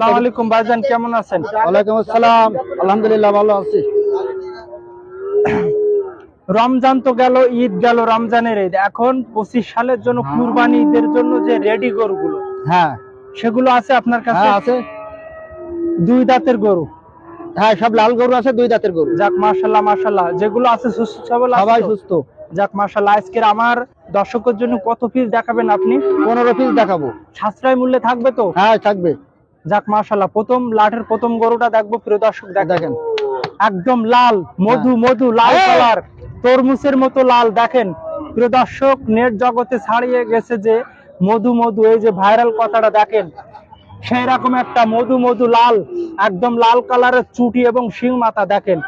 আসসালামু আলাইকুম ভাইজান কেমন আছেন? ওয়ালাইকুম আসসালাম। আলহামদুলিল্লাহ ভালো আছি। রমজান তো গেল ঈদ গেল রমজানের ঈদ। এখন পঁচিশ সালের জন্য কুরবানি ঈদের জন্য যে রেডি গরুগুলো হ্যাঁ। সেগুলো আছে আপনার কাছে? হ্যাঁ আছে। দুই দাঁতের গরু? হ্যাঁ সব লাল গরু আছে দুই দাঁতের গরু। যাক মাশাল্লাহ মাশাল্লাহ যেগুলো আছে সুস্থ সবল সবাই সুস্থ। যাক মাশাল্লাহ আজকের আমার দর্শকের জন্য কত পিস দেখাবেন আপনি? পনেরো পিস দেখাবো। সাশ্রয় মূল্যে থাকবে তো? হ্যাঁ থাকবে। যাক মাশাল্লাহ প্রথম লাঠের প্রথম গরুটা দেখব প্রিয় দর্শক দেখেন। একদম লাল মধু মধু লাল। কালার তরমুজের মতো লাল দেখেন। প্রিয় দর্শক নেট জগতে ছাড়িয়ে গেছে যে মধু মধু এই যে ভাইরাল কথাটা দেখেন সেই রকম একটা মধু মধু লাল একদম লাল কালারের চুটি এবং শিং মাথা দেখেন।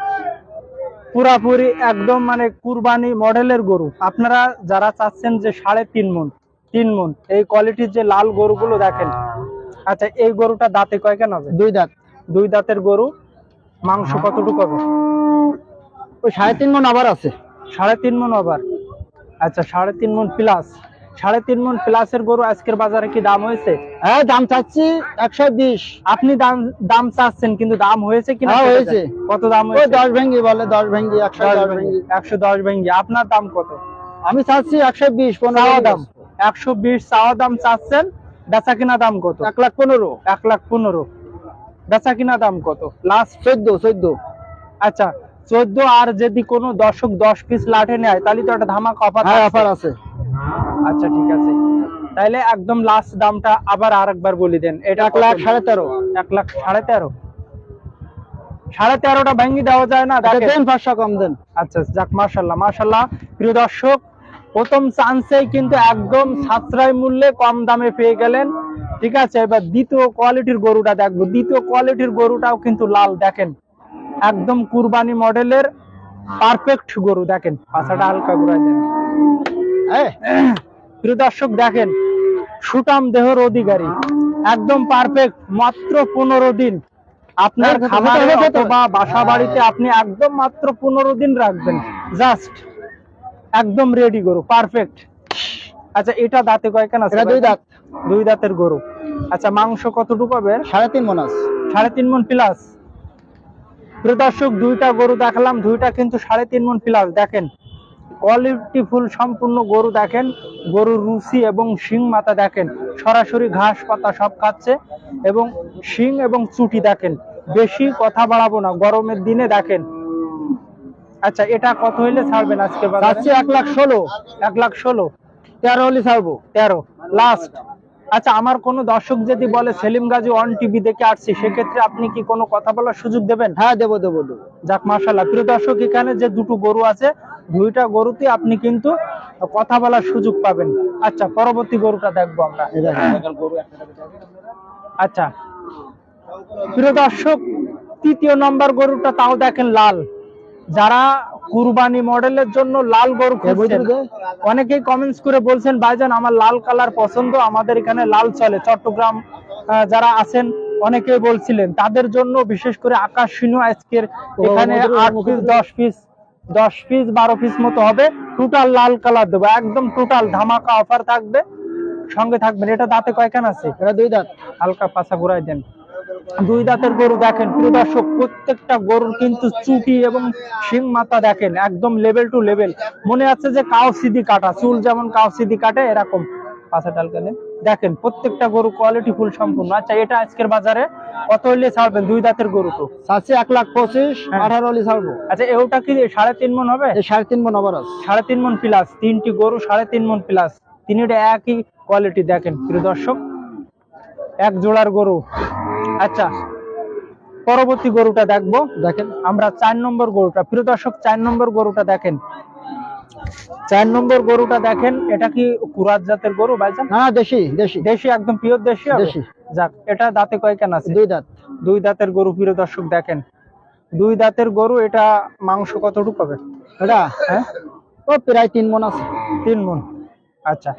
পুরাপুরি একদম মানে কুরবানি মডেলের গরু। আপনারা যারা চাচ্ছেন যে সাড়ে তিন মন তিন মন এই কোয়ালিটির যে লাল গরুগুলো দেখেন আচ্ছা এই গরুটা দাঁতে কয়খান হবে? দুই দাঁত। দুই দাঁতের গরু মাংস কতটুকু হবে? ওই সাড়ে তিন মন আবার আছে। সাড়ে তিন মন আবার। আচ্ছা সাড়ে তিন মন প্লাস সাড়ে তিন মন প্লাসের গরু আজকের বাজারে কি দাম হয়েছে? হ্যাঁ দাম চাচ্ছি একশো বিশ। আপনি দাম দাম চাচ্ছেন কিন্তু দাম হয়েছে কি না হয়েছে। কত দাম হয়েছে? দশ ভেঙ্গি বলে দশ ভেঙ্গি একশো দশ ভেঙ্গি। একশো দশ ভেঙ্গি। আপনার দাম কত? আমি চাচ্ছি একশো বিশ পনেরো দাম। একশো বিশ চাওয়া দাম চাচ্ছেন বেচা কিনা দাম কত? এক লাখ পনেরো। এক লাখ পনেরো। বেচা কিনা দাম কত? লাস্ট চোদ্দ চোদ্দ। আচ্ছা চোদ্দ আর যদি কোনো দর্শক দশ পিস লাঠে নেয় তাহলে তো একটা ধামাকা অফার অফার আছে। আচ্ছা ঠিক আছে। তাইলে একদম লাস্ট দামটা আবার আরেকবার বলে দেন। এটা এক লাখ সাড়ে তেরো। এক লাখ সাড়ে তেরো। সাড়ে তেরোটা ভেঙে দেওয়া যায় না? আচ্ছা, দেন পাঁচশো কম দেন। আচ্ছা যাক মার্শাল্লাহ মার্শাল্লাহ প্রিয় দর্শক প্রথম চান্সেই কিন্তু একদম সাশ্রয় মূল্যে কম দামে পেয়ে গেলেন। ঠিক আছে এবার দ্বিতীয় কোয়ালিটির গরুটা দেখব। দ্বিতীয় কোয়ালিটির গরুটাও কিন্তু লাল দেখেন। একদম কুরবানি মডেলের পারফেক্ট গরু দেখেন। পাছাটা হালকা ঘুরাই দেন। হ্যাঁ প্রিয় দর্শক দেখেন সুটাম দেহর অধিকারী। একদম পারফেক্ট মাত্র পনেরো দিন। আপনার হ্যাঁ, খামারে ভেতরে, ভেতরে। অথবা বাসা বাড়িতে আপনি একদম মাত্র পনেরো দিন রাখবেন। জাস্ট একদম রেডি গরু পারফেক্ট আচ্ছা এটা দাঁতে কয়খান আছে দুই দাঁত। দুই দাঁতের গরু। আচ্ছা মাংস কতটুকু হবে? সাড়ে তিন মন আছে। সাড়ে তিন মন প্লাস প্রিয় দর্শক দুইটা গরু দেখালাম দুইটা কিন্তু সাড়ে তিন মন প্লাস দেখেন কোয়ালিটি ফুল সম্পূর্ণ গরু দেখেন গরুর রুচি এবং শিং মাথা দেখেন সরাসরি ঘাস পাতা সব খাচ্ছে এবং শিং এবং চুটি দেখেন। বেশি কথা বাড়াবো না গরমের দিনে দেখেন আচ্ছা এটা কত হইলে ছাড়বেন আজকে চাচ্ছি এক লাখ ষোলো। এক লাখ ষোলো। তেরো হলে ছাড়বো। তেরো। লাস্ট আচ্ছা আমার কোনো দর্শক যদি বলে সেলিম গাজী অন টিভি দেখে আসছি সেক্ষেত্রে আপনি কি কোনো কথা বলার সুযোগ দেবেন? হ্যাঁ দেবো দেবো দেবো। যাক মাশাল্লাহ প্রিয় দর্শক এখানে যে দুটো গরু আছে দুইটা গরুতে আপনি কিন্তু কথা বলার সুযোগ পাবেন। আচ্ছা পরবর্তী গরুটা দেখব আমরা। আচ্ছা। প্রিয় দর্শক তৃতীয় নম্বর গরুটা তাও দেখেন লাল। যারা কুরবানি মডেলের জন্য লাল গরু খুঁজছেন অনেকেই কমেন্টস করে বলছেন ভাইজান আমার লাল কালার পছন্দ আমাদের এখানে লাল চলে। চট্টগ্রাম যারা আছেন অনেকেই বলছিলেন তাদের জন্য বিশেষ করে আকাশ সিনু আজকের এখানে আট পিস দশ পিস দশ পিস বারো পিস মতো হবে। টোটাল লাল কালার দেবো একদম টোটাল ধামাকা অফার থাকবে। সঙ্গে থাকবেন এটা দাঁতে কয়খান আছে? এটা দুই দাঁত। হালকা পাশা ঘুরাই দেন। দুই দাঁতের গরু দেখেন। প্রিয় দর্শক প্রত্যেকটা গরুর কিন্তু চুটি এবং শিং মাথা দেখেন একদম লেভেল টু লেভেল মনে আছে যে কাউ সিদি কাটা চুল যেমন কাউ সিদি কাটে এরকম। পাশা দেন দেখেন প্রত্যেকটা গরু কোয়ালিটি ফুল সম্পূর্ণ। আচ্ছা এটা আজকের বাজারে কত হইলে ছাড়বেন? দুই দাঁতের গরু তো। চাচ্ছি এক লাখ পঁচিশ হ্যাঁ। আঠারো হলে ছাড়বো। আচ্ছা ওটা কি সাড়ে তিন মন হবে? সাড়ে তিন মন আবার সাড়ে তিন মন প্লাস তিনটি গরু সাড়ে তিন মন প্লাস তিনটা একই কোয়ালিটি দেখেন প্রিয় দর্শক। এক জোড়ার গরু। আচ্ছা পরবর্তী গরুটা দেখব। দেখেন আমরা চার নম্বর গরুটা প্রিয় দর্শক চার নম্বর গরুটা দেখেন। চার নম্বর গরুটা দেখেন এটা কি কুরাত জাতের গরু ভাইজান? না দেশি দেশি। দেশি একদম পিওর দেশি দেশি। যাক এটা দাঁতে কয়খান আছে? দুই দাঁত। দুই দাঁতের গরু প্রিয় দর্শক দেখেন। দুই দাঁতের গরু এটা মাংস কতটুকু হবে? এটা? হ্যাঁ? ও প্রায় তিন মন আছে। তিন মন। আচ্ছা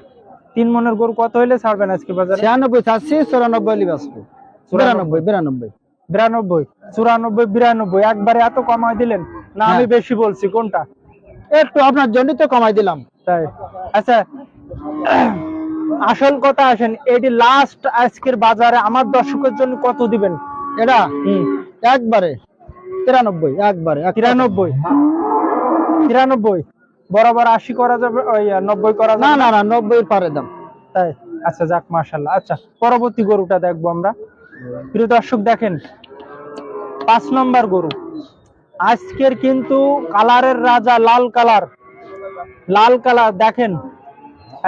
তিন মনের গরু কত হইলে ছাড়বেন আজকে বাজারে? ছিয়ানব্বই চাচ্ছি চুরানব্বই হলে বাঁচবো। বিরানব্বই বিরানব্বই। বিরানব্বই চুরানব্বই বিরানব্বই। একবারে এত কমায় দিলেন? না আমি হ্যাঁ। বেশি বলছি কোনটা? একটু আপনার জন্য তো কমাই দিলাম। তাই। আচ্ছা আসল কথা আসেন এটি লাস্ট আজকের বাজারে আমার দর্শকের জন্য কত দিবেন? এটা? একবারে? তিরানব্বই একবারে তিরানব্বই। তিরানব্বই। বরাবর আশি করা যাবে ওই নব্বই করা না যাবে না না নব্বই পারে দাম। তাই। আচ্ছা যাক মাশাল্লাহ আচ্ছা পরবর্তী গরুটা দেখব আমরা। প্রিয় দর্শক দেখেন পাঁচ নম্বর গরু। আজকের কিন্তু কালারের রাজা লাল কালার। লাল কালার দেখেন।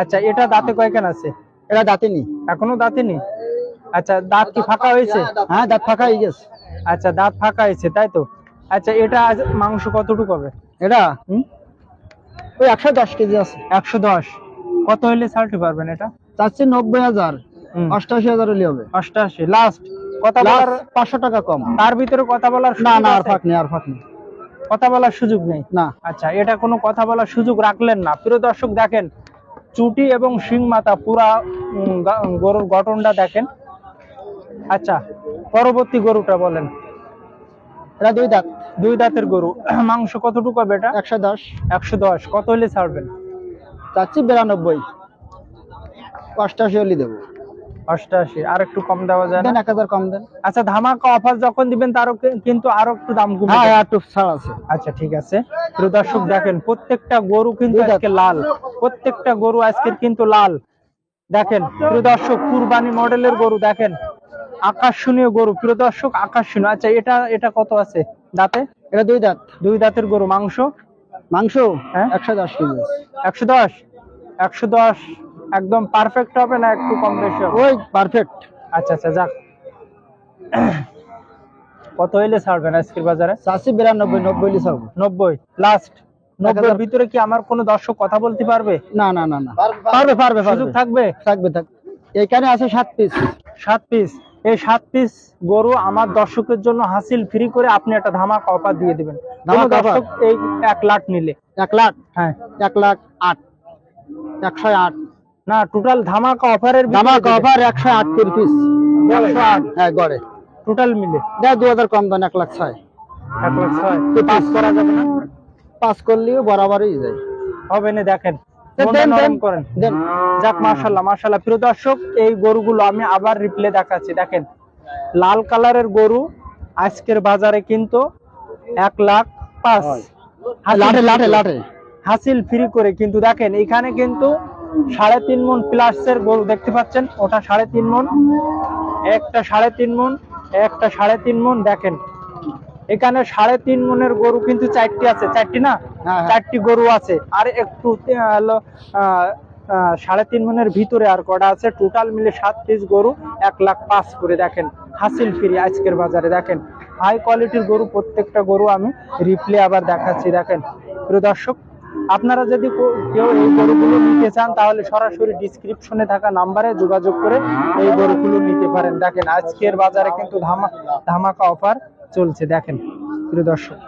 আচ্ছা এটা দাঁতে কয়খান আছে? এটা দাঁতিনি এখনও দাঁতে নেই? আচ্ছা দাঁত কি ফাঁকা হয়েছে? হ্যাঁ দাঁত ফাঁকা হয়ে গেছে। আচ্ছা দাঁত ফাঁকা হয়েছে তাই তো? আচ্ছা এটা আজ মাংস কতটুকু হবে? এটা? ওই একশো দশ কেজি আছে। একশো দশ। কত হলে ছাড়তে পারবেন এটা? চাচ্ছি নব্বই হাজার। অষ্টাশি হাজার হলে হবে। অষ্টাশি লাস্ট কথা বলার পাঁচশো টাকা কম। তার ভিতরে কথা বলার না না আর ফাঁক নেই আর ফাঁক নেই। কথা বলার সুযোগ নেই? না। আচ্ছা এটা কোনো কথা বলার সুযোগ রাখলেন না। প্রিয় দর্শক দেখেন চুটি এবং শিং মাথা পুরা গরুর গঠনটা দেখেন। আচ্ছা পরবর্তী গরুটা বলেন। এটা দুই দাঁত। দুই দাঁতের গরু। মাংস কতটুকু হবে এটা? একশো দশ। একশো দশ। কত হলে ছাড়বেন? চাচ্ছি বিরানব্বই। অষ্টাশি হলে দেবো। অষ্টাশি। আর একটু কম দেওয়া যায় না? দেন এক হাজার কম দেন। আচ্ছা ধামাকা অফার যখন দিবেন তারও কিন্তু আরও একটু দাম কমে হ্যাঁ একটু ছাড় আছে। আচ্ছা ঠিক আছে। প্রিয় দর্শক দেখেন প্রত্যেকটা গরু কিন্তু আজকে লাল। প্রত্যেকটা গরু আজকের কিন্তু লাল। দেখেন প্রিয় দর্শক কুরবানি মডেলের গরু দেখেন। আকর্ষণীয় গরু। প্রিয় দর্শক আকর্ষণীয়। আচ্ছা এটা এটা কত আছে? দাঁতে? এটা দুই দাঁত। দুই দাঁতের গরু। মাংস? মাংস হ্যাঁ? একশো দশ কেজি একশো দশ? একশো দশ একদম পারফেক্ট হবে না একটু কম বেশি হবে? ওই পারফেক্ট আচ্ছা আচ্ছা যাক। কত হইলে ছাড়বেন আজকের বাজারে? চাচ্ছি বিরানব্বই নব্বই হলে ছাড়বো। নব্বই? লাস্ট নব্বই ভিতরে কি আমার কোনো দর্শক কথা বলতে পারবে? না না না না। পারবে পারবে। সুযোগ থাকবে? থাকবে থাকবে। এখানে আছে সাত পিস সাত পিস এই সাত পিস গরু আমার দর্শকের জন্য হাসিল ফ্রি করে আপনি একটা ধামাকা অফার দিয়ে দিবেন। দর্শক এই এক লাখ নিলে। এক লাখ? হ্যাঁ। এক লাখ আট। একশো আট। না টোটাল ধামাকা অফারের জামা কভার একশো আট পিস হ্যাঁ গড়ে। টোটাল মিলে। দেয় দু হাজার কম দেন এক লাখ ছয়। এক লাখ ছয়। পাস করা যাবে না? পাস করলেও বরাবরই যায়। হবে না দেখেন। যাক মাশাল্লাহ মাশাল্লাহ প্রিয় দর্শক এই গরুগুলো আমি আবার রিপ্লে দেখাচ্ছি। দেখেন লাল কালারের গরু আজকের বাজারে কিন্তু এক লাখ পাঁচ। লাঠে লাঠে লাঠে হাসিল ফ্রি করে কিন্তু দেখেন এখানে কিন্তু সাড়ে তিন মন প্লাসের গরু দেখতে পাচ্ছেন। ওটা সাড়ে তিন মন একটা সাড়ে তিন মন একটা সাড়ে তিন মন দেখেন। এখানে সাড়ে তিন মনের গরু কিন্তু চারটি আছে। চারটি না? হ্যাঁ, হ্যাঁ। চারটি গরু আছে। আর একটু সাড়ে তিন মনের ভিতরে আর কটা আছে। টোটাল মিলে সাত পিস গরু এক লাখ পাঁচ করে দেখেন। হাসিল ফ্রি আজকের বাজারে দেখেন। হাই কোয়ালিটির গরু প্রত্যেকটা গরু আমি রিপ্লে আবার দেখাচ্ছি দেখেন। প্রিয় দর্শক আপনারা যদি কেউ এই গরুগুলো নিতে চান, তাহলে সরাসরি ডিসক্রিপশনে থাকা নাম্বারে যোগাযোগ করে এই গরুগুলো নিতে পারেন। দেখেন, আজকের বাজারে কিন্তু ধামা ধামাকা অফার চলছে। দেখেন, প্রিয় দর্শক।